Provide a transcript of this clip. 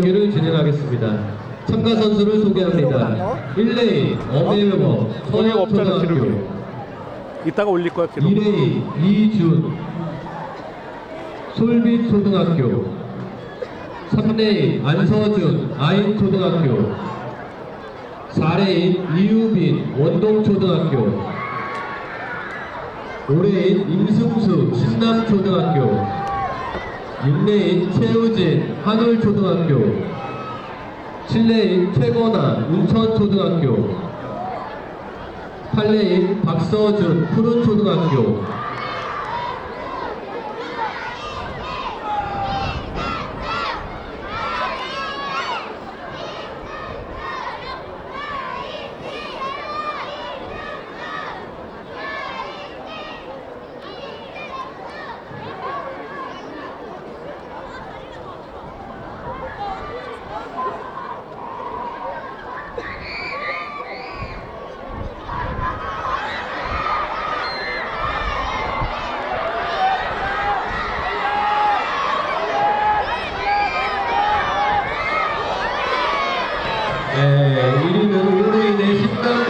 경기를 진행하겠습니다. 참가 선수를 소개합니다. 1레인 엄혜원. 서양초등학교 이따가 올릴 거야 기록. 2레인 이준 솔빛초등학교 3레인 안서준 아인초등학교 4레인 이유빈 원동초등학교 5레인 임승수 신남초등학교 6레인 최우진 한울초등학교. 7레인 최건아 운천초등학교. 8레인 박서준 푸른초등학교 네, 1위는 올해인의 힘당